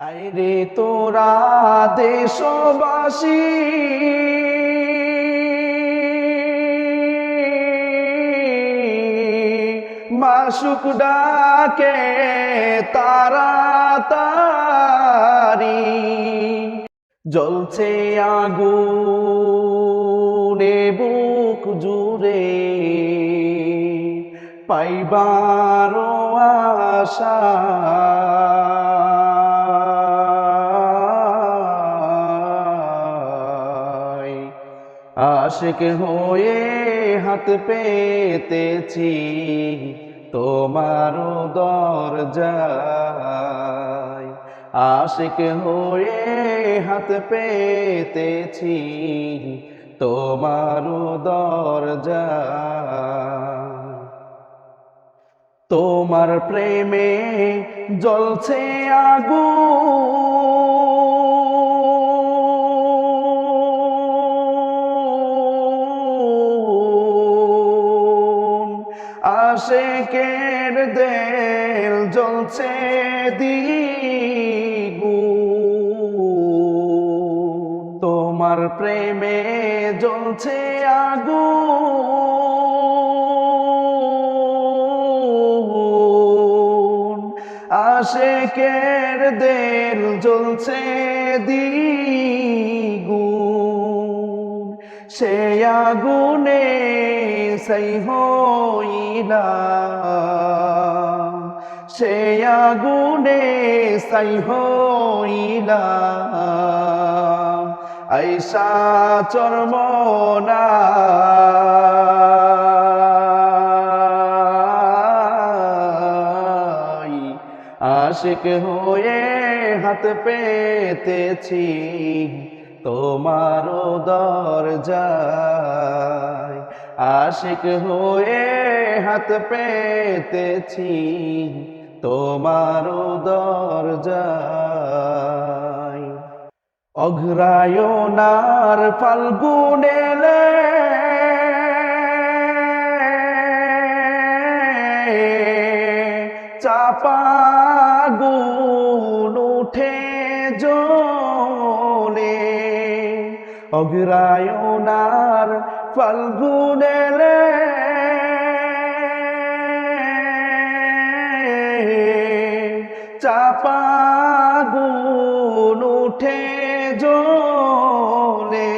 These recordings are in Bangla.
আইরে তোরা দেশবাসী। মাসুক ডাকে তাড়াতাড়ি। জ্বলছে আগুনে বুক জুড়ে। পাইবার আশা। আশিক হয়ে হাত পেতেছি তোমার দরজায়। আশিক হয়ে হাত পেতেছি তোমার দরজায়। তোমার প্রেমে জ্বলছে আগুন আশেকের দেল জ্বলছে দ্বিগুণ তোমার প্রেমে জ্বলছে আগুন আশেকের দেল জ্বলছে দ্বিগুণ সে আগুনে সেই হইলাম সে আগুনে সাই হইলাম আইসা চরমনা। আশিক হয়ে হাত পেতেছি। তোমার দরজায় আশিক হয়ে হাত পেতেছি তোমার দরজায়। অঘ্রায়নার চাপা চাপাগুন উঠে জলে অগ্রায়নার ফাল্গুনেলে চাপাগুন উঠে জলে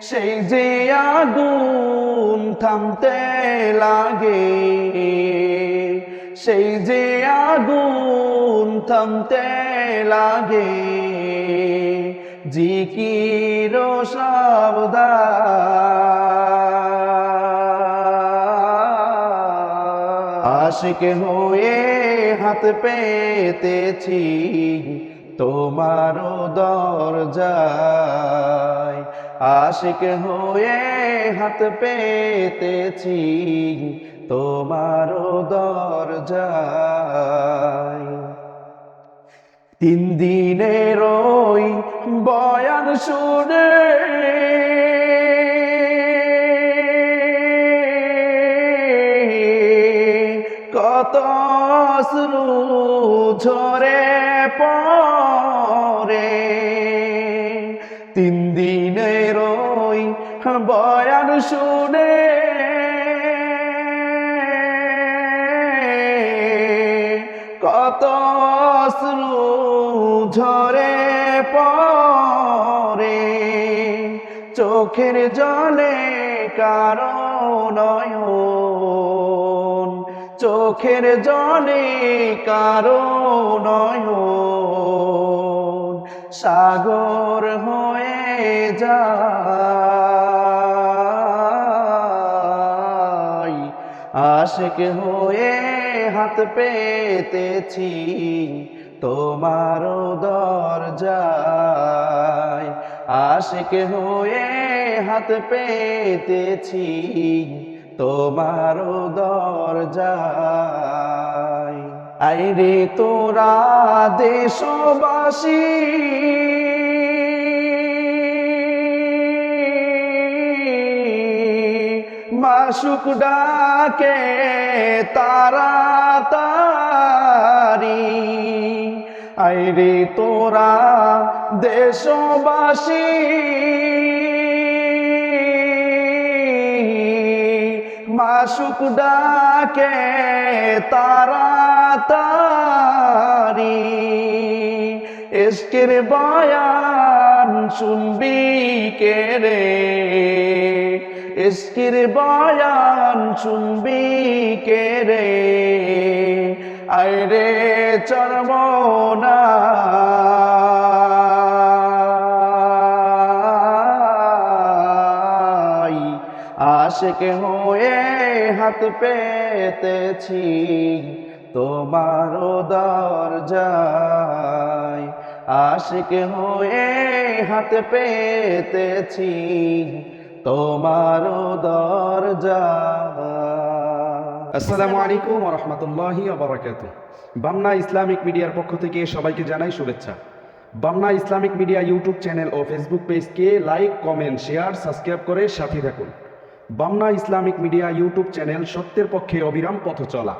সেই যে আগুন থামতে লাগে, সেই যে আগুন থামতে লাগে জিকির আশিক হয়ে হাত পেতেছি তোমার দরজায়। আশিক হয়ে হাত পেতেছি তোমার দরজায়। তিন দিনের ওই বয়ান শুনে। কত শ্রু ঝরে পরে তিন দিনের বয়ান শুনে চোখের জলে কারণ চোখের জলে কারণ সাগর হয়ে যায়। আশিক হয়ে হাত পেতেছি তোমার দরজায়। আশিক হয়ে হাত পেতেছি তোমার দরজায়। আইরে তোরা দেশবাসী মাসুক ডাকে তারা তারি আইরে তোরা দেশবাসী। মাসুক ডাকে তারা তারি। এসকের বয়ান শুনবি কে রে? এসকের বয়ান শুনবি কে রে আইরে চরমনা আশেক হয়ে হাত পেতেছি তোমারও দরজায়। আশেক হয়ে হাত পেতেছি তোমারও দরজা আসসালামু আলাইকুম রহমতুল্লাহি আবরাকাত বামনা ইসলামিক মিডিয়ার পক্ষ থেকে সবাইকে জানাই শুভেচ্ছা। Bamna Islamic media YouTube channel ও ফেসবুক পেজকে লাইক, কমেন্ট, শেয়ার, সাবস্ক্রাইব করে সাথে থাকুন। Bamna Islamic media YouTube channel সত্যের পক্ষে অবিরাম পথ চলা